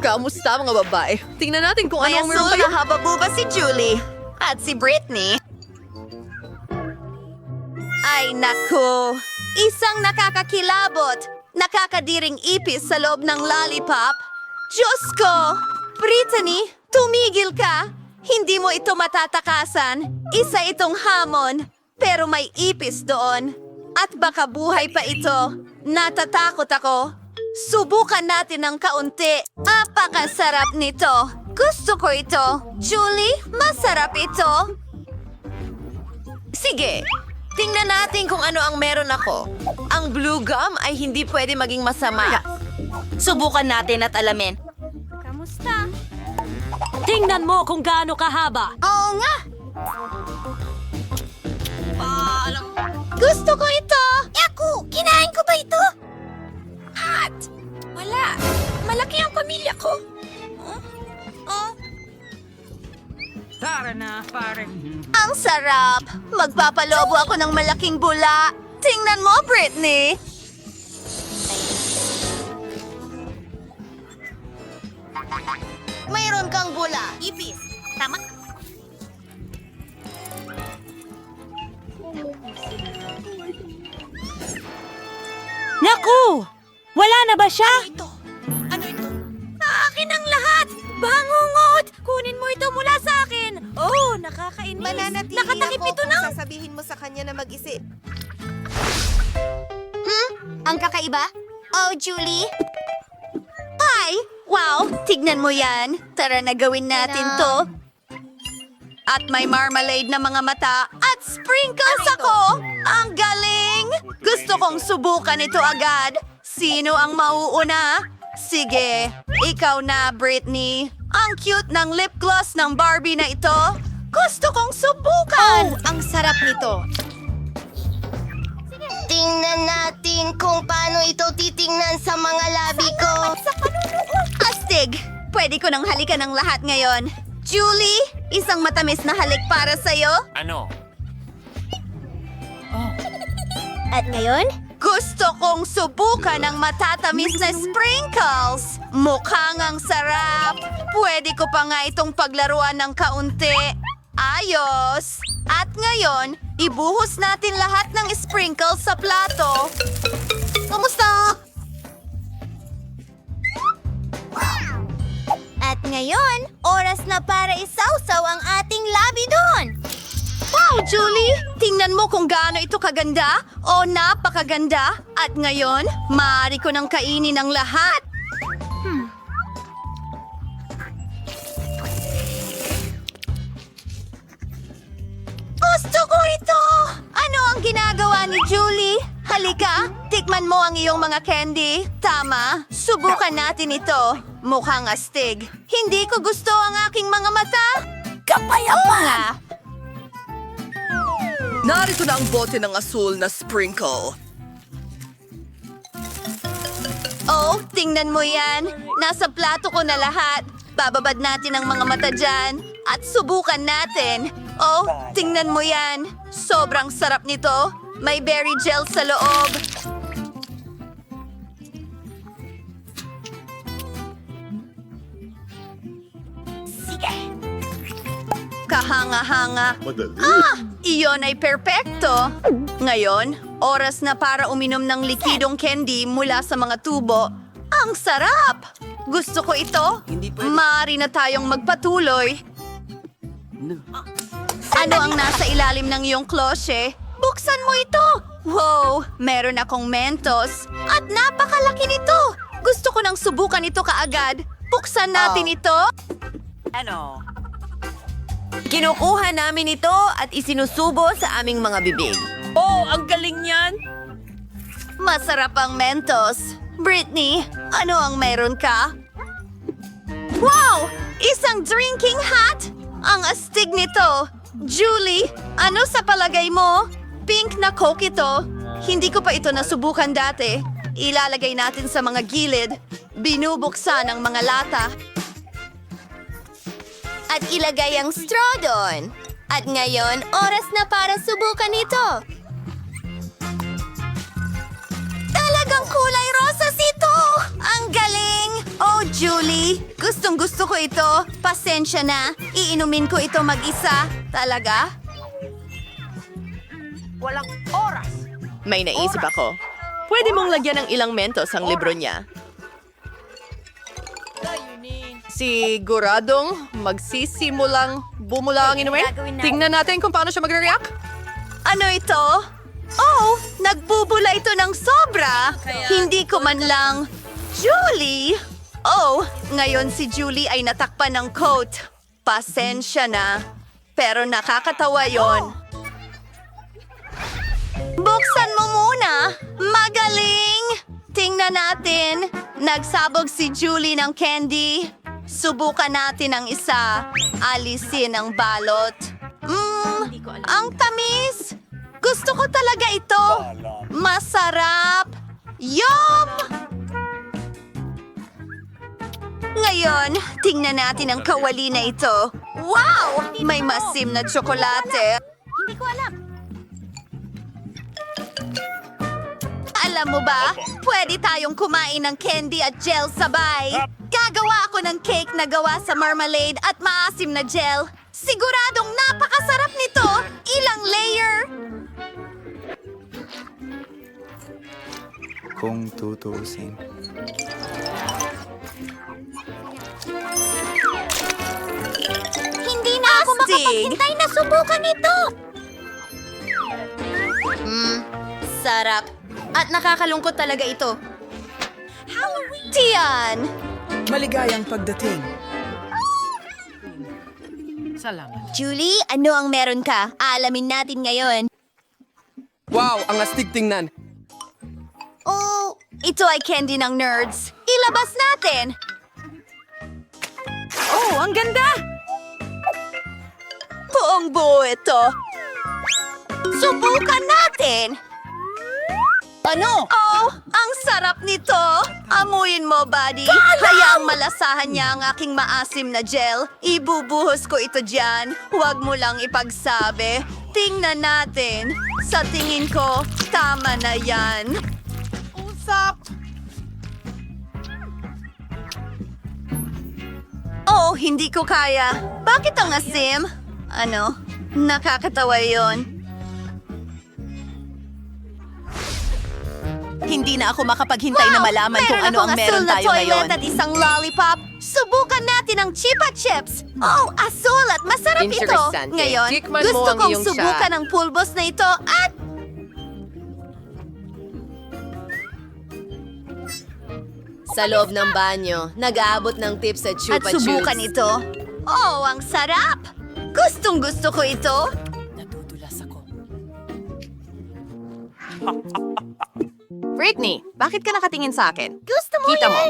kamusta mga babae? Tingnan natin kung May ano ang meron kayo. na hababuba si Julie. At si Britney. Ay, naku. Isang nakakakilabot. Nakakadiring ipis sa loob ng lollipop. Diyos ko! Brittany, tumigil ka! Hindi mo ito matatakasan. Isa itong hamon. Pero may ipis doon. At baka buhay pa ito. Natatakot ako. Subukan natin ng kaunti. Apakasarap nito. Gusto ko ito. Julie, masarap ito. Sige, tingnan natin kung ano ang meron ako. Ang blue gum ay hindi pwede maging masama. Subukan natin at alamin. Kamusta? Tingnan mo kung gaano kahaba. Oo nga! Ang sarap! Magpapalobo ako ng malaking bula. Tingnan mo, Britney! Mayroon kang bula. Ipis. Tama. Naku! Wala na ba siya? Ang kakaiba? Oh, Julie? Hi! Wow! Tignan mo yan. Tara na gawin natin to. At may marmalade na mga mata at sprinkles ako! Ang galing! Gusto kong subukan ito agad. Sino ang mauuna? Sige, ikaw na, Britney. Ang cute ng lip gloss ng Barbie na ito. Gusto kong subukan! Oh, ang sarap nito. Tingnan natin kung paano ito titingnan sa mga labi ko. Astig! Pwede ko nang halikan ng lahat ngayon. Julie, isang matamis na halik para sa'yo. Ano? At ngayon? Gusto kong subukan ang matatamis na sprinkles. Mukhang ang sarap. Pwede ko pa nga itong paglaruan ng kaunti. Ayos! At ngayon, ibuhos natin lahat ng sprinkles sa plato. Kamusta? At ngayon, oras na para isawsaw ang ating labi doon. Wow, Julie! Tingnan mo kung gaano ito kaganda. O, napakaganda. At ngayon, maaari ko nang kainin ang lahat. Ang ginagawa ni Julie? Halika, tikman mo ang iyong mga candy. Tama, subukan natin ito. Mukhang astig. Hindi ko gusto ang aking mga mata. Kapayapa! nga. Narito na ang bote ng asul na sprinkle. Oh, tingnan mo yan. Nasa plato ko na lahat. Bababad natin ang mga mata dyan. At subukan natin. Oh, tingnan mo yan. Sobrang sarap nito. May berry gel sa loob. Sige. Kahanga-hanga. Ah! Iyon ay perpekto. Ngayon, oras na para uminom ng likidong candy mula sa mga tubo. Ang sarap! Gusto ko ito. Maaari na tayong magpatuloy. Ano ang nasa ilalim ng iyong klosye? Buksan mo ito! Wow! Meron akong mentos. At napakalaki nito! Gusto ko nang subukan ito kaagad. Buksan natin ito. Ano? Kinukuha namin ito at isinusubo sa aming mga bibig. Oh, ang galing niyan! Masarap ang Mentos. Britney, ano ang meron ka? Wow! Isang drinking hat! Ang astig nito! Julie, ano sa palagay mo? Pink na coke ito. Hindi ko pa ito nasubukan dati. Ilalagay natin sa mga gilid. Binubuksan ang mga lata. At ilagay ang straw doon. At ngayon, oras na para subukan ito. Talagang kulay Julie, gustong gusto ko ito. Pasensya na. Iinumin ko ito mag-isa. Talaga? May naisip ako. Pwede mong lagyan ng ilang mentos ang libro niya. Siguradong magsisimulang bumula ang inumin. Tingnan natin kung paano siya magre-react. Ano ito? Oh, nagbubula ito ng sobra. Hindi ko man lang... Julie! Oh, ngayon si Julie ay natakpan ng coat. Pasensya na. Pero nakakatawa yon. Buksan mo muna! Magaling! Tingnan natin. Nagsabog si Julie ng candy. Subukan natin ang isa. Alisin ang balot. Mmm, ang tamis! Gusto ko talaga ito. Masarap! Yum! Ngayon, tingnan natin ang kawali na ito. Wow! May masim na tsokolate. Hindi ko alam. Alam mo ba, pwede tayong kumain ng candy at gel sabay. Gagawa ako ng cake na gawa sa marmalade at maasim na gel. Siguradong napakasarap nito. Ilang layer. Kung tutuusin. Hindi na ako makapaghintay na subukan ito. Mmm, sarap. At nakakalungkot talaga ito. Halloween! Tian! Maligayang pagdating. Julie, ano ang meron ka? Alamin natin ngayon. Wow, ang astig tingnan. Oh, ito ay candy ng nerds. Ilabas natin! Oh, ang ganda! Buong buo ito. Subukan natin! Ano? Oh, ang sarap nito! Amuyin mo, buddy. Hayaang malasahan niya ang aking maasim na gel. Ibubuhos ko ito dyan. Huwag mo lang ipagsabi. Tingnan natin. Sa tingin ko, tama na yan. Usap! Oh, hindi ko kaya. Bakit ang asim? Ano? Nakakatawa yon. Hindi na ako makapaghintay na malaman kung ano ang meron tayo ngayon. at isang lollipop. Subukan natin ang Chipa Chips. Oh, asul at masarap ito. Ngayon, gusto kong subukan siya. ang pulbos na ito at... Sa loob ng banyo, nag-aabot ng tips sa At Chupa subukan Chups. ito. Oh, ang sarap! Gustong gusto ko ito. Britney, bakit ka nakatingin sa akin? Gusto mo Kita mo.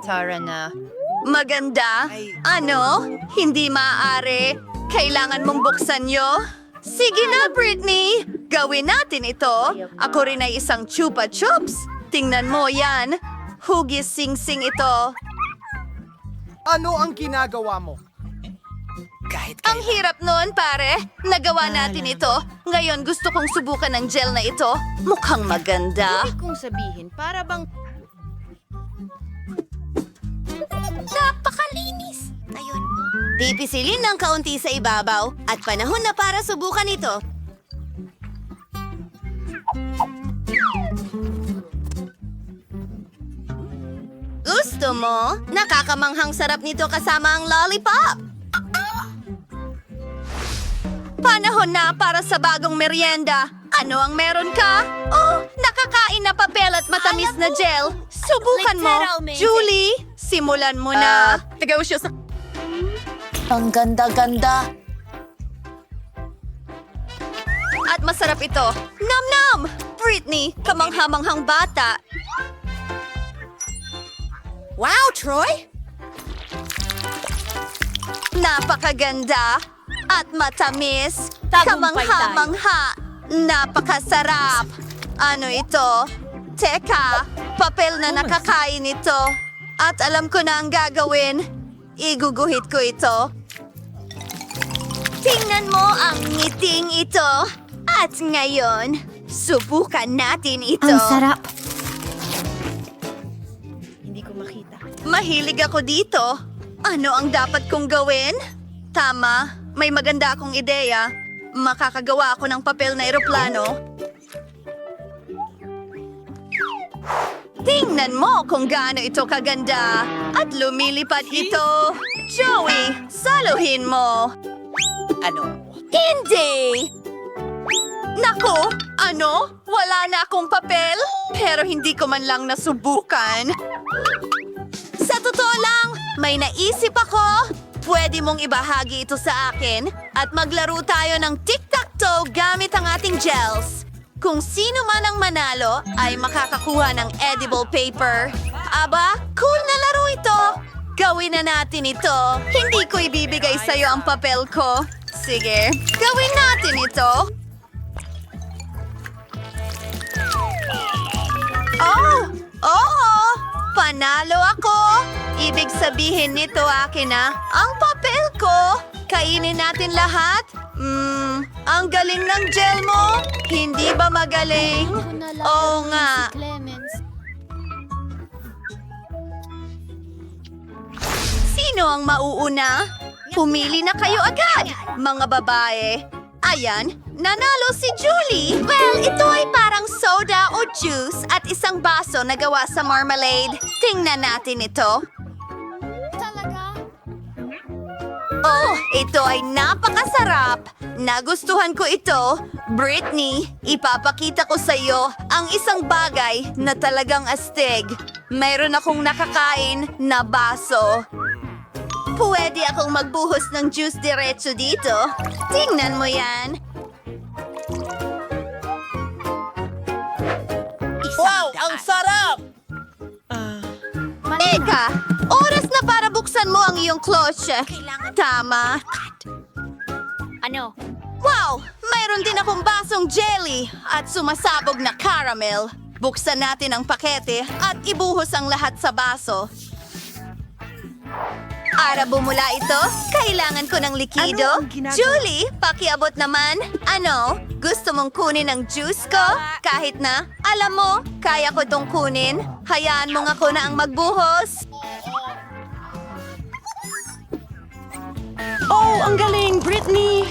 Tara na. Maganda? Ano? Hindi maaari. Kailangan mong buksan nyo? Sige na, Britney. Gawin natin ito. Ako rin ay isang chupa chups. Tingnan mo yan. Hugis sing-sing ito. Ano ang ginagawa mo? Kahit Ang hirap nun, pare. Nagawa natin ito. Ngayon gusto kong subukan ng gel na ito. Mukhang maganda. kong sabihin, para bang... Napakalinis! Ayun. Pipisilin ng kaunti sa ibabaw at panahon na para subukan ito. Gusto mo? Nakakamanghang sarap nito kasama ang lollipop. Panahon na para sa bagong merienda. Ano ang meron ka? Oh, nakakain na papel at matamis na gel. Subukan mo. Julie, simulan mo na. Tagaw siya sa... Ang ganda-ganda. At masarap ito. Nam-nam! Britney, kamanghamanghang bata. Wow, Troy! Napakaganda at matamis. Tagumpay Kamangha-mangha. Napakasarap. Ano ito? Teka, papel na nakakain ito. At alam ko na ang gagawin. Iguguhit ko ito. Tingnan mo ang ngiting ito. At ngayon, subukan natin ito. Ang sarap. Mahilig ako dito. Ano ang dapat kong gawin? Tama, may maganda akong ideya. Makakagawa ako ng papel na eroplano. Tingnan mo kung gaano ito kaganda. At lumilipad ito. Joey, saluhin mo. Ano? Hindi! Nako, ano? Wala na akong papel? Pero hindi ko man lang nasubukan. May naisip ako. Pwede mong ibahagi ito sa akin at maglaro tayo ng tic-tac-toe gamit ang ating gels. Kung sino man ang manalo ay makakakuha ng edible paper. Aba, cool na laro ito! Gawin na natin ito. Hindi ko ibibigay sa'yo ang papel ko. Sige, gawin natin ito. Oh! Oo! Panalo ako! Ibig sabihin nito akin na, ang papel ko! Kainin natin lahat? Hmm, ang galing ng gel mo! Hindi ba magaling? Oo nga. Sino ang mauuna? Pumili na kayo agad, mga babae. Ayan, nanalo si Julie. Well, ito ay parang soda o juice at isang baso na gawa sa marmalade. Tingnan natin ito. Oh, ito ay napakasarap! Nagustuhan ko ito. Britney, ipapakita ko sa iyo ang isang bagay na talagang astig. Mayroon akong nakakain na baso. Pwede akong magbuhos ng juice diretso dito. Tingnan mo yan. Wow! Ang sarap! Eka, oras na para buksan mo ang iyong klotse. Tama. Ano? Wow! Mayroon din akong basong jelly at sumasabog na caramel. Buksan natin ang pakete at ibuhos ang lahat sa baso. Para bumula ito, kailangan ko ng likido. Ano? Julie, pakiabot naman. Ano? Gusto mong kunin ang juice ko? Kahit na, alam mo, kaya ko itong kunin. Hayaan mo nga ko na ang magbuhos. Oh, ang galing, Britney!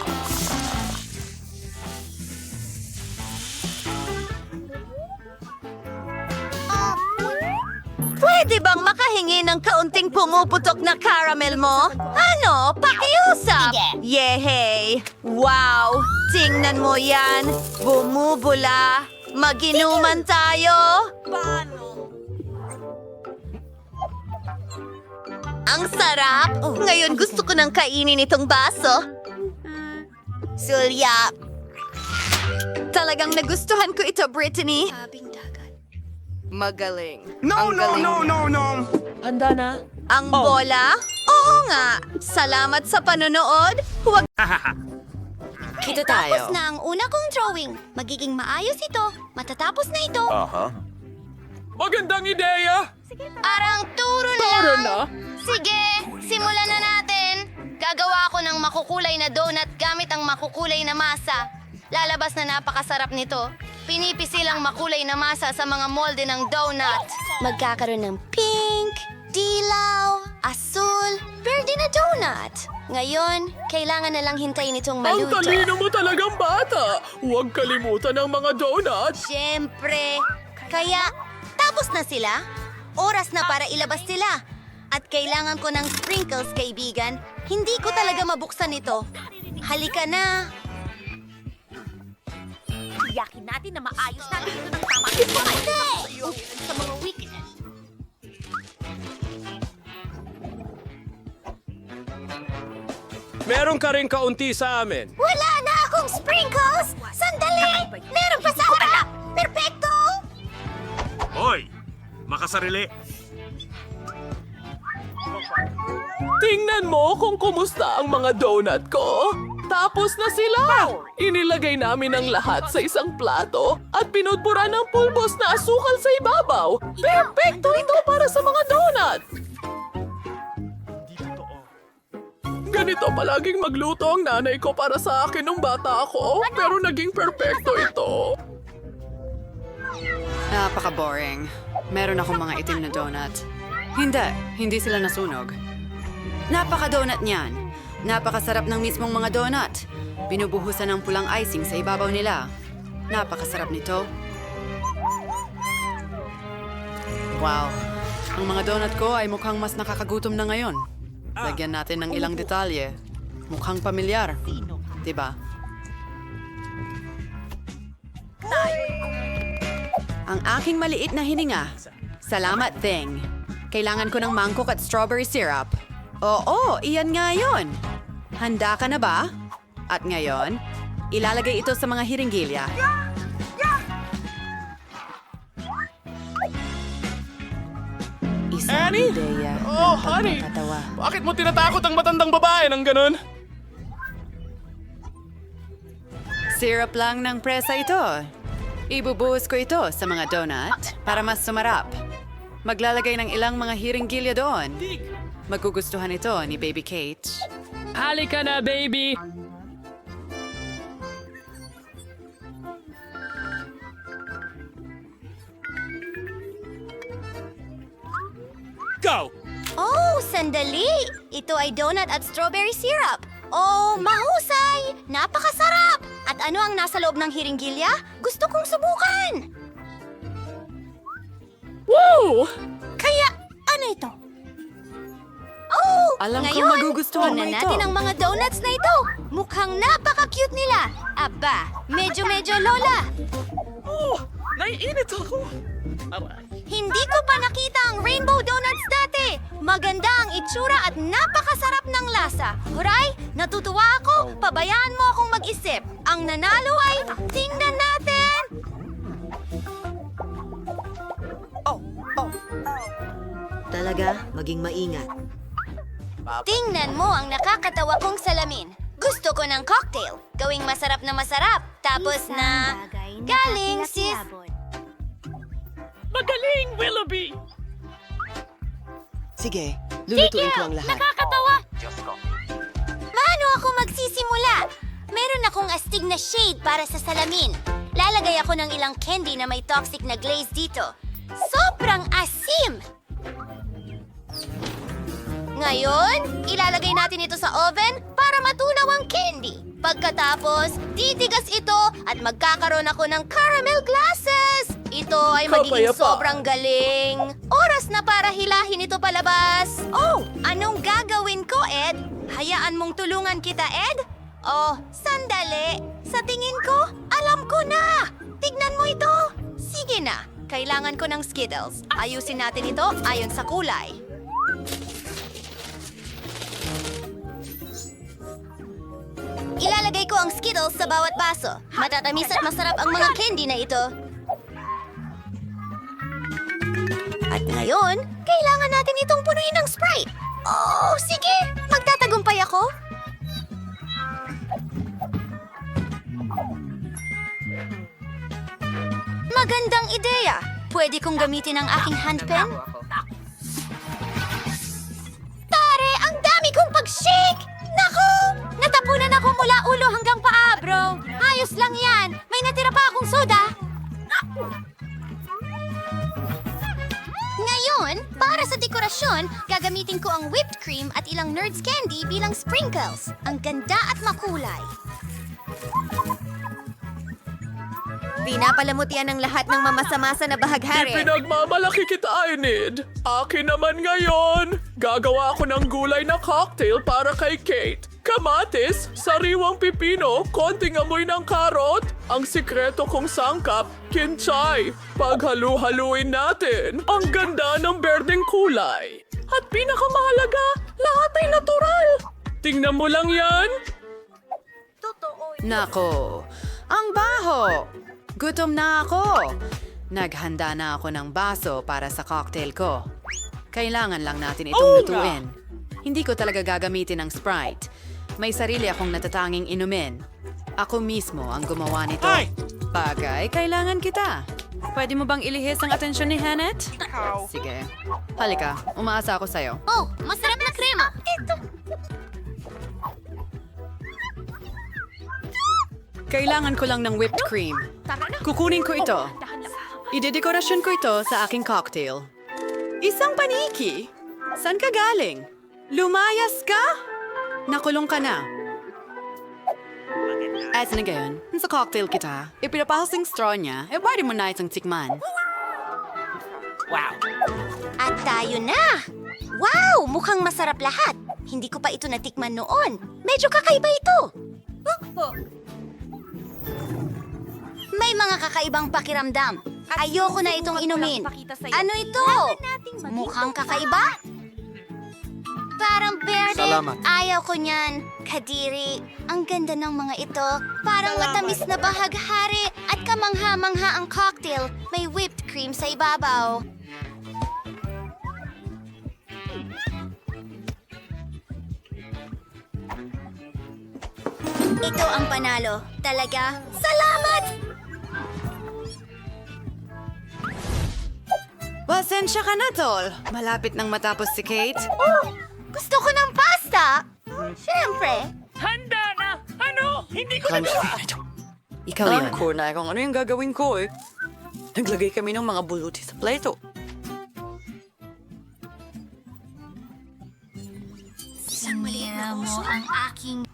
Pwede bang makahingi ng kaunting pumuputok na caramel mo? Ano? Pakiusap! Yehey! Wow! Tingnan mo yan! Bumubula! Maginuman tayo! Ang sarap! Ngayon gusto ko nang kainin itong baso. Sulyap! Talagang nagustuhan ko ito, Brittany. Magaling. No, Ang no, galing. no, no, no! Handa na? Ang bola? Oo nga. Salamat sa panonood. Huwag Kita tayo. na ang una kong drawing. Magiging maayos ito. Matatapos na ito. Magandang ideya! Parang turo na Turo lang. na? Sige, simulan na natin. Gagawa ako ng makukulay na donut gamit ang makukulay na masa. Lalabas na napakasarap nito. Pinipisil ang makulay na masa sa mga molde ng donut. Magkakaroon ng pink, dilaw, asul, verde na donut. Ngayon, kailangan na lang hintayin itong Ang maluto. talino mo talagang bata! Huwag kalimutan ang mga donuts! Siyempre. Kaya, tapos na sila. Oras na para ilabas sila. At kailangan ko ng sprinkles, kaibigan. Hindi ko talaga mabuksan ito. Halika na. Tiyakin natin na maayos natin ito ng tama. Hindi! Sa mga weakness. Meron ka rin kaunti sa amin. Wala na akong sprinkles! Sandali! Meron pa sa harap! Perfecto! Hoy! Makasarili. Tingnan mo kung kumusta ang mga donut ko. Tapos na sila! Inilagay namin ang lahat sa isang plato at pinudpura ng pulbos na asukal sa ibabaw. Perfecto ito para sa mga donut! Ganito palaging magluto ang nanay ko para sa akin nung bata ako, pero naging perfecto ito. Napaka-boring. Meron akong mga itim na donut. Hindi, hindi sila nasunog. Napaka-donut niyan. Napakasarap ng mismong mga donut. Binubuhusan ng pulang icing sa ibabaw nila. Napakasarap nito. Wow. Ang mga donut ko ay mukhang mas nakakagutom na ngayon. Lagyan natin ng ilang detalye. Mukhang pamilyar. Diba? Ang aking maliit na hininga. Salamat, Thing. Kailangan ko ng mangkok at strawberry syrup. Oo, iyan nga yun. Handa ka na ba? At ngayon, ilalagay ito sa mga hiringgilya. Isang Annie? ideya Oh, ng honey! Bakit mo tinatakot ang matandang babae ng ganun? Syrup lang ng presa ito. Ibubuhos ko ito sa mga donut para mas sumarap. Maglalagay ng ilang mga hiringgilya doon. Magugustuhan ito ni Baby Kate. Halika na, baby! Go! Oh, sandali! Ito ay donut at strawberry syrup. Oh, mahusay! Napakasarap! At ano ang nasa loob ng hiringgilya? Gusto kong subukan! Woo! Kaya, ano ito? Oh! Alam ko ngayon, magugustuhan mo ito. natin ang mga donuts na ito. Mukhang napaka-cute nila. Aba, medyo-medyo lola. Oh, naiinit ako. Hindi ko pa nakita ang rainbow donuts dati. Maganda ang itsura at napakasarap ng lasa. Huray, natutuwa ako. Pabayaan mo akong mag-isip. Ang nanalo ay, tingnan natin! Talaga, maging maingat. Tingnan mo ang nakakatawa kong salamin. Gusto ko ng cocktail. Gawing masarap na masarap. Tapos na... Galing, sis! Magaling, Willoughby! Sige, lulutuin ko ang lahat. Nakakatawa! Paano ako magsisimula? Meron akong astig na shade para sa salamin. Lalagay ako ng ilang candy na may toxic na glaze dito. Sobrang asim! Ngayon, ilalagay natin ito sa oven para matunaw ang candy. Pagkatapos, titigas ito at magkakaroon ako ng caramel glasses. Ito ay magiging Kapayapaan. sobrang galing. Oras na para hilahin ito palabas. Oh, anong gagawin ko, Ed? Hayaan mong tulungan kita, Ed? Oh, sandali. Sa tingin ko, alam ko na. Tignan mo ito. Sige na. Kailangan ko ng Skittles. Ayusin natin ito ayon sa kulay. Ilalagay ko ang Skittles sa bawat baso. Matatamis at masarap ang mga candy na ito. At ngayon, kailangan natin itong punuin ng Sprite. Oh, sige! Magtatagumpay ako. Magandang ideya. Pwede kong gamitin ang aking handpen? Tare, ang dami kong pag-shake! Natapunan ako mula ulo hanggang paa, bro. Ayos lang yan. May natira pa akong soda. Ngayon, para sa dekorasyon, gagamitin ko ang whipped cream at ilang Nerds candy bilang sprinkles. Ang ganda at makulay. Pinapalamutian ng lahat ng mamasamasa na bahaghari. Pinagmamalaki kita, Enid. Akin naman ngayon. Gagawa ako ng gulay na cocktail para kay Kate. Kamatis, sariwang pipino, konting amoy ng karot. Ang sikreto kong sangkap, kinchay. Paghalu-haluin natin. Ang ganda ng berdeng kulay. At pinakamahalaga, lahat ay natural. Tingnan mo lang yan. Nako, ang baho! Gutom na ako! Naghanda na ako ng baso para sa cocktail ko. Kailangan lang natin itong lutuin. Hindi ko talaga gagamitin ng Sprite. May sarili akong natatanging inumin. Ako mismo ang gumawa nito. Ay! Bagay, kailangan kita. Pwede mo bang ilihis ang atensyon ni Hanet? Sige. Halika, umaasa ako sa'yo. Oh, masarap na krema. Ito. Kailangan ko lang ng whipped cream. Kukunin ko ito. Idedekorasyon ko ito sa aking cocktail. Isang paniki? San ka galing? Lumayas ka? Nakulong ka na. At na gayon, sa cocktail kita, ipinapahasing straw niya, e pwede mo na itong tikman. At tayo na! Wow! Mukhang masarap lahat. Hindi ko pa ito natikman noon. Medyo kakaiba ito. May mga kakaibang pakiramdam. Ayoko na itong inumin. Ano ito? Mukhang kakaiba? Parang berde. Salamat. Ayaw ko niyan. Kadiri, ang ganda ng mga ito. Parang matamis na bahaghari at kamangha-mangha ang cocktail. May whipped cream sa ibabaw. Ito ang panalo. Talaga? Salamat! Pasensya ka na, Tol. Malapit nang matapos si Kate. Gusto ko ng pasta! Siyempre! Ikaw yun. Alam ko na kung ano yung gagawin ko eh. Naglagay kami ng mga buluti sa plato. Samira mo ang aking...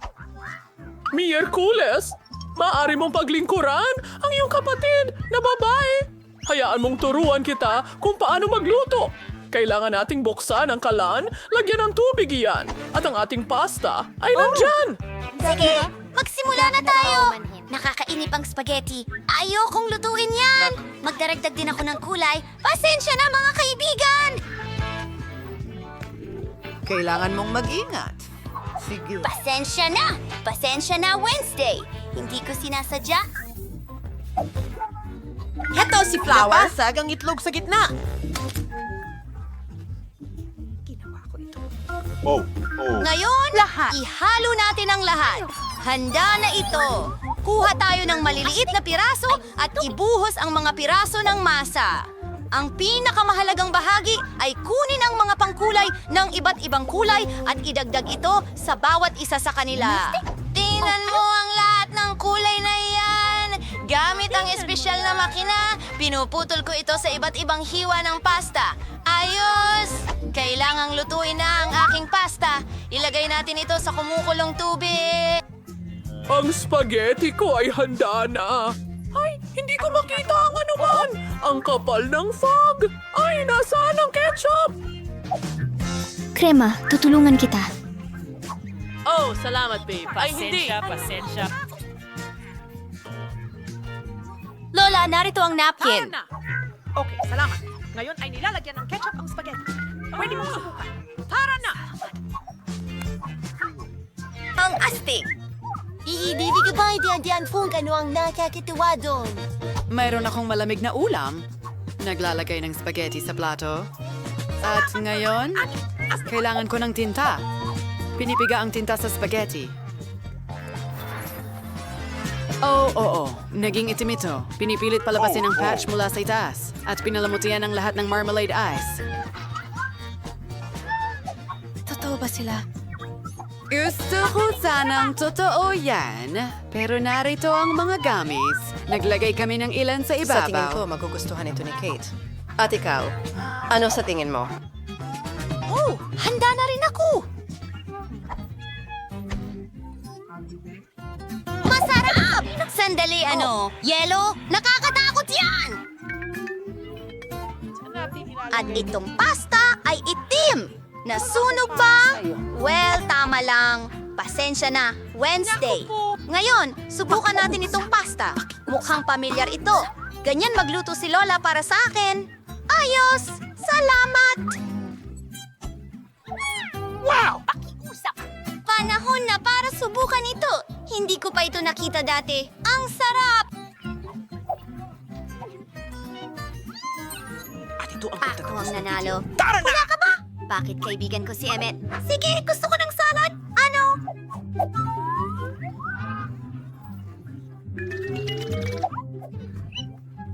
Miyerkules, maaari mong paglingkuran ang iyong kapatid na babae. Hayaan mong turuan kita kung paano magluto. Kailangan nating buksan ang kalan, lagyan ng tubig iyan, at ang ating pasta ay nandyan. Sige, magsimula na tayo! Nakakainip ang spaghetti. Ayokong lutuin yan! Magdaragdag din ako ng kulay. Pasensya na mga kaibigan! Kailangan mong mag-ingat. Sige. Pasensya na! Pasensya na Wednesday! Hindi ko sinasadya. Heto si Flower. Napasag ang itlog sa gitna. Ngayon, ihalo natin ang lahat. Handa na ito. Kuha tayo ng maliliit na piraso at ibuhos ang mga piraso ng masa. Ang pinakamahalagang bahagi ay kunin ang mga pangkulay ng iba't ibang kulay at idagdag ito sa bawat isa sa kanila. Tingnan mo ang lahat ng kulay na iyan. Gamit ang espesyal na makina, pinuputol ko ito sa iba't ibang hiwa ng pasta. Ayos! Kailangang lutuin na ang aking pasta. Ilagay natin ito sa kumukulong tubig. Ang spaghetti ko ay handa na. Ay, hindi ko makita ang anuman. Ang kapal ng fog. Ay, nasaan ang ketchup? Krema, tutulungan kita. Oh, salamat, babe. Ay, hindi. Lola, narito ang napkin. Okay, salamat. Ngayon ay nilalagyan ng ketchup ang spaghetti. Pwede mong subukan. Tara na! Ang astig. Iibibig ba idiyan kung ano ang nakakituwa doon? Mayroon akong malamig na ulam. Naglalagay ng spaghetti sa plato. At ngayon, kailangan ko ng tinta. Pinipiga ang tinta sa spaghetti. Oh, oo. Naging itim ito. Pinipilit palabasin ang patch mula sa itaas. At pinalamutian ang lahat ng marmalade ice. Ba sila? Gusto ko sanang totoo yan. Pero narito ang mga gamis. Naglagay kami ng ilan sa ibabaw. Sa tingin ko, magugustuhan ito ni Kate. At ikaw, ano sa tingin mo? Oh, handa na rin ako! Masarap! Sandali, ano? Yelo? Nakakatakot yan! At itong pasta ay itim! Nasunog ba? Well, tama lang. Pasensya na. Wednesday. Ngayon, subukan natin itong pasta. Mukhang pamilyar ito. Ganyan magluto si Lola para sa akin. Ayos! Salamat! Wow! Pakiusap! Panahon na para subukan ito. Hindi ko pa ito nakita dati. Ang sarap! At ito ang Ako ang nanalo. Wala ka ba? Bakit kaibigan ko si Emmet? Sige, gusto ko ng salad. Ano?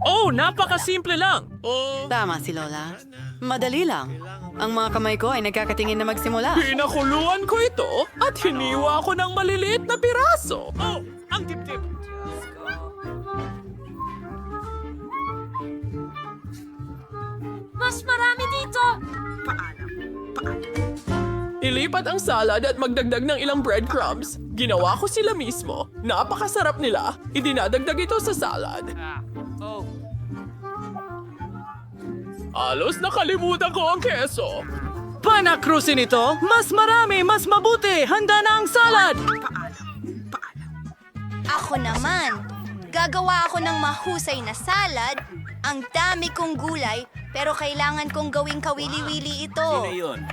Oh, napakasimple lang. Tama si Lola. Madali lang. Ang mga kamay ko ay nagkakatingin na magsimula. Pinakuluan ko ito at hiniwa ko ng maliliit na piraso. Oh, ang dibdib. Mas marami dito! Ilipat ang salad at magdagdag ng ilang breadcrumbs. Ginawa ko sila mismo. Napakasarap nila. Idinadagdag ito sa salad. Oh. Alos nakalimutan ko ang keso. Panakrusin ito! Mas marami, mas mabuti! Handa na ang salad! Ako naman. Gagawa ako ng mahusay na salad. Ang dami kong gulay, pero kailangan kong gawing kawili-wili ito.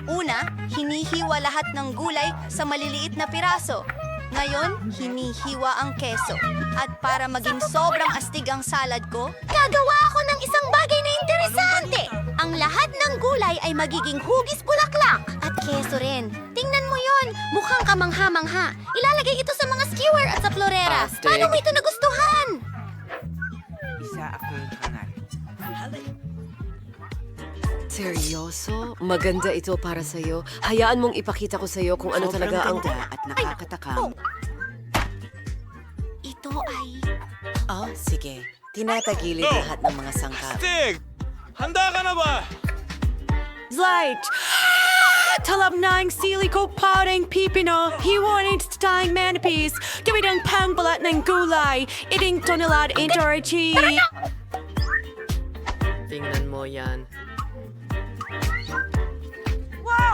Una, hinihiwa lahat ng gulay sa maliliit na piraso. Ngayon, hinihiwa ang keso. At para maging sobrang astig ang salad ko, gagawa ako ng isang bagay na interesante. Ang lahat ng gulay ay magiging hugis bulaklak. At keso rin. Tingnan mo yon, mukhang kamangha-mangha. Ilalagay ito sa mga skewer at sa florera. Astig. Paano mo ito nagustuhan? Seryoso? Maganda ito para sa'yo. Hayaan mong ipakita ko sa'yo kung ano talaga ang... at nakakatakam. Ito ay... Oh, sige. Tinatagilid lahat ng mga sangkap. Tig! Handa ka na ba? Light! Talab na ang sili ko parang pipino. Hiwanin sa tayong manipis. Gawin ang pangbalat ng gulay. Iting tonelad intorchi. Tingnan mo yan.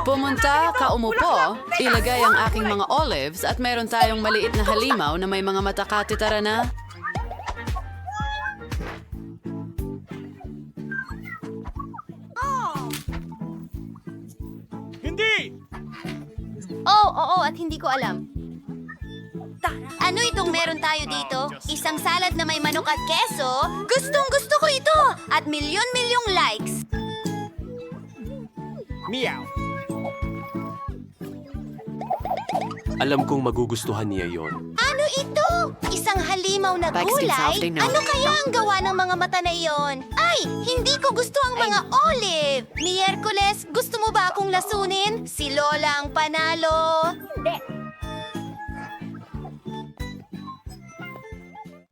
Pumunta, ka umupo, ilagay ang aking mga olives at meron tayong maliit na halimaw na may mga matakati tara na. Hindi! Oo, oo, at hindi ko alam. Ano itong meron tayo dito? Isang salad na may manok at keso? Gustong gusto ko ito! At milyon-milyong likes! Meow. Alam kong magugustuhan niya yon. Ano ito? Isang halimaw na Bakit gulay? na- Ano kaya ang gawa ng mga mata na iyon? Ay, hindi ko gusto ang mga olive! Miyerkules, gusto mo ba akong lasunin? Si Lola ang panalo!